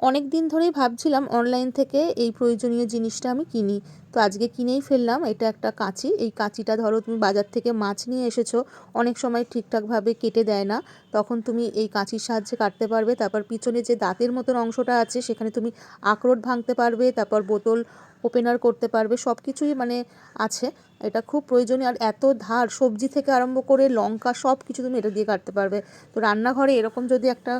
অনেক দিন ধরেই ভাবছিলাম অনলাইন থেকে এই প্রয়োজনীয় জিনিসটা আমি কিনি। তো আজকে কিনেই ফেললাম, এটা একটা কাঁচি। এই কাঁচিটা ধরো তুমি বাজার থেকে মাছ নিয়ে এসেছ, অনেক সময় ঠিকঠাকভাবে কেটে দেয় না। তখন তুমি এই কাঁচির সাহায্যে কাটতে পারবে, তারপর পিছনে যে দাঁতের মতন অংশটা আছে, সেখানে তুমি আখরোট ভাঙতে পারবে, তারপর বোতল ওপেনার করতে পারবে সব কিছুই মানে আছে। এটা খুব প্রয়োজনীয়। আর এত ধার, সবজি থেকে আরম্ভ করে লঙ্কা সব কিছু তুমি এটা দিয়ে কাটতে পারবে। তো রান্নাঘরে এরকম যদি একটা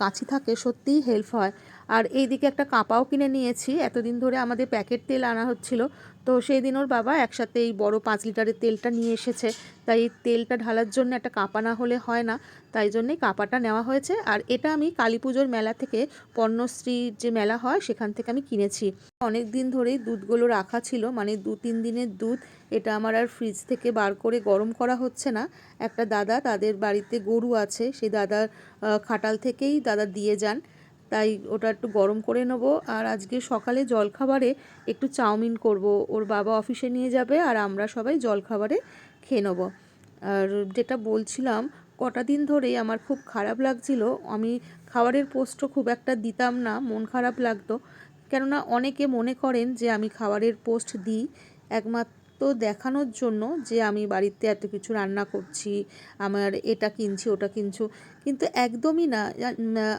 কাঁচি থাকে, সত্যিই হেল্প হয়। আর এই দিকে একটা কাঁপাও কিনে নিয়েছি। এতদিন ধরে আমাদের প্যাকেট তেল আনা হচ্ছিল। তো সেই দিন ওর বাবা একসাথে এই বড় পাঁচ লিটারের তেলটা নিয়ে এসেছে। তাই তেলটা ঢালার জন্য একটা কাঁপা না হলে হয় না। তাই জন্যই কাঁপাটা নেওয়া হয়েছে। আর এটা আমি কালী পুজোর মেলা থেকে পণ্যশ্রীর যে মেলা হয়, সেখান থেকে আমি কিনেছি। অনেক দিন ধরেই দুধগুলো রাখা ছিল। মানে দু তিন দিনের দুধ। এটা আমার আর ফ্রিজ থেকে বার করে গরম করা হচ্ছে না। একটা দাদা, তাদের বাড়িতে গরু আছে। সেই দাদার খাটাল থেকেই দাদা দিয়ে যান। তাই ওটা একটু গরম করে নেব। আর আজকে সকালে জলখাবারে একটু চাউমিন করব। ওর বাবা অফিসে নিয়ে যাবে আর আমরা সবাই জলখাবারে খেয়ে নেব। আর যেটা বলছিলাম, কটা দিন ধরেই আমার খুব খারাপ লাগছিল। আমি খাবারের পোস্টও খুব একটা দিতাম না, মন খারাপ লাগতো। কেননা অনেকে মনে করেন যে আমি খাবারের পোস্ট দিই একমাত্র দেখানোর জন্য যে আমি বাড়িতে এত কিছু রান্না করছি, আমার এটা কিনছি, ওটা কিনছু। কিন্তু একদমই না।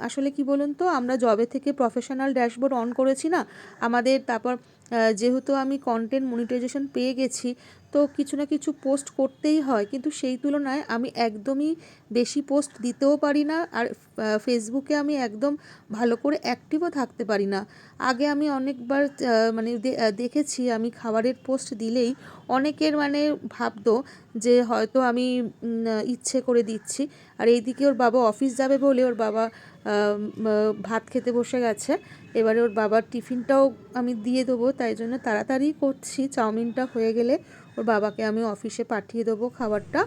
আসলে কি বলুন তো, আমরা জবে থেকে প্রফেশনাল ড্যাশবোর্ড অন করেছি না। আমাদের তারপর যেহেতু আমি কন্টেন্ট মনিটাইজেশন পেয়ে গেছি, তো কিছু না কিছু পোস্ট করতেই হয়। কিন্তু সেই তুলনায় আমি একদমই বেশি পোস্ট দিতেও পারি না আর ফেসবুকে আমি একদম ভালো করে অ্যাক্টিভও থাকতে পারি না। আগে আমি অনেকবার মানে দেখেছি, আমি খাবারের পোস্ট দিলেই অনেকের মানে ভাবতো যে হয়তো আমি ইচ্ছে করে দিচ্ছি। আর এইদিকে ওর বাবা অফিস যাবে বলে ওর বাবা ভাত খেতে বসে গেছে। এবারে ওর বাবার টিফিনটাও আমি দিয়ে দেবো, তাই জন্য তাড়াতাড়ি করছি। চাউমিনটা হয়ে গেলে ওর বাবাকে আমি অফিসে পাঠিয়ে দেবো খাবারটা।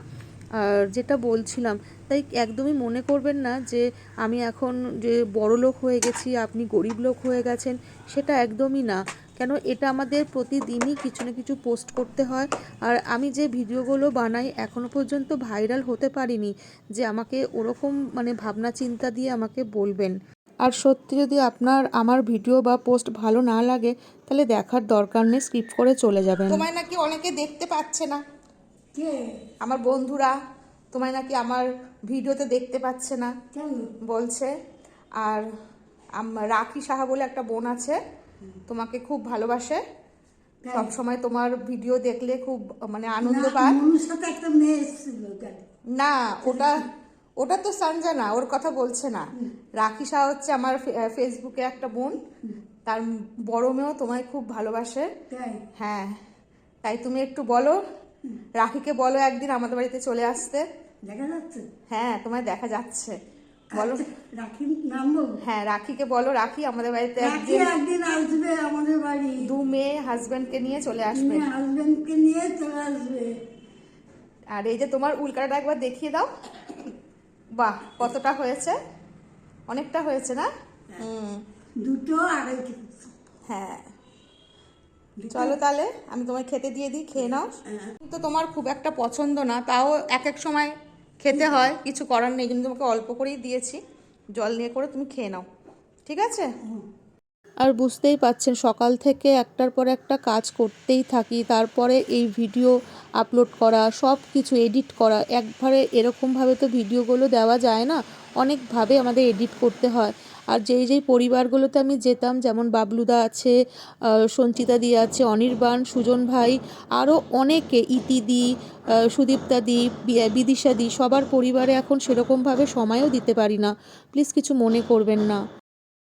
আর যেটা বলছিলাম, তাই একদমই মনে করবেন না যে আমি এখন যে বড় লোক হয়ে গেছি, আপনি গরিব লোক হয়ে গেছেন, সেটা একদমই না। কেন এটা আমাদের প্রতিদিনই কিছু না কিছু পোস্ট করতে হয়। আর আমি যে ভিডিওগুলো বানাই এখনও পর্যন্ত ভাইরাল হতে পারিনি যে আমাকে ওরকম মানে ভাবনা চিন্তা দিয়ে আমাকে বলবেন। আর সত্যি যদি আপনার আমার ভিডিও বা পোস্ট ভালো না লাগে তাহলে দেখার দরকার নেই স্কিপ করে চলে যাবেন। তোমায় নাকি অনেকে দেখতে পাচ্ছে না। আমার বন্ধুরা তোমায় নাকি আমার ভিডিওতে দেখতে পাচ্ছে না। বলছে আর রাখি সাহা বলে একটা বোন আছে তোমাকে খুব ভালোবাসে। সব সময় তোমার ভিডিও দেখলে খুব মানে আনন্দ পায়। না ওটা ওটা তো সঞ্জনা ওর কথা বলছে না। রাখি শাহ হচ্ছে আমার ফেসবুকে একটা বোন। তার বড় মেয়েও তোমায় খুব ভালোবাসে। হ্যাঁ তাই তুমি একটু বলো। রাখিকে বলো একদিন আমাদের বাড়িতে চলে আসতে। দেখা যাচ্ছে? হ্যাঁ তোমায় দেখা যাচ্ছে। বলো। রাখি নাম হ্যাঁ রাখিকে বলো। রাখি আমাদের বাড়িতে একদিন একদিন আসবে আমাদের বাড়ি। দু মেয়ে হাজবেন্ডকে নিয়ে চলে আসবে। হাজবেন্ডকে নিয়ে চলে আসবে। আর এই যে তোমার উল্কাটা একবার দেখিয়ে দাও। বাহ কতটা হয়েছে? অনেকটা হয়েছে না? হুম। দুটো আড়াই হ্যাঁ। চলো তাহলে আমি তোমায় খেতে দিয়ে দিই খেয়ে নাও। তো তোমার খুব একটা পছন্দ না তাও এক এক সময় খেতে হয়, কিছু করার নেই, কিন্তু তোমাকে অল্প করেই দিয়েছি। জল নিয়ে করে তুমি খেয়ে নাও। ঠিক আছে? আর বুঝতেই পাচ্ছেন, সকাল থেকে একটার পর একটা কাজ করতেই থাকি, তারপরে এই ভিডিও আপলোড করা সব কিছু এডিট করা, একবারে এরকমভাবে তো ভিডিওগুলো দেওয়া যায় না, অনেকভাবে আমাদের এডিট করতে হয়। আর যেই যেই পরিবারগুলোতে আমি যেতাম, যেমন বাবলুদা আছে সঞ্চিতা দি আছে, অনির্বাণ, সুজন ভাই, আরও অনেকে ইতিদি সুদীপ্তাদি বিদিশাদি সবার পরিবারে এখন সেরকমভাবে সময়ও দিতে পারি না। প্লিজ কিছু মনে করবেন না।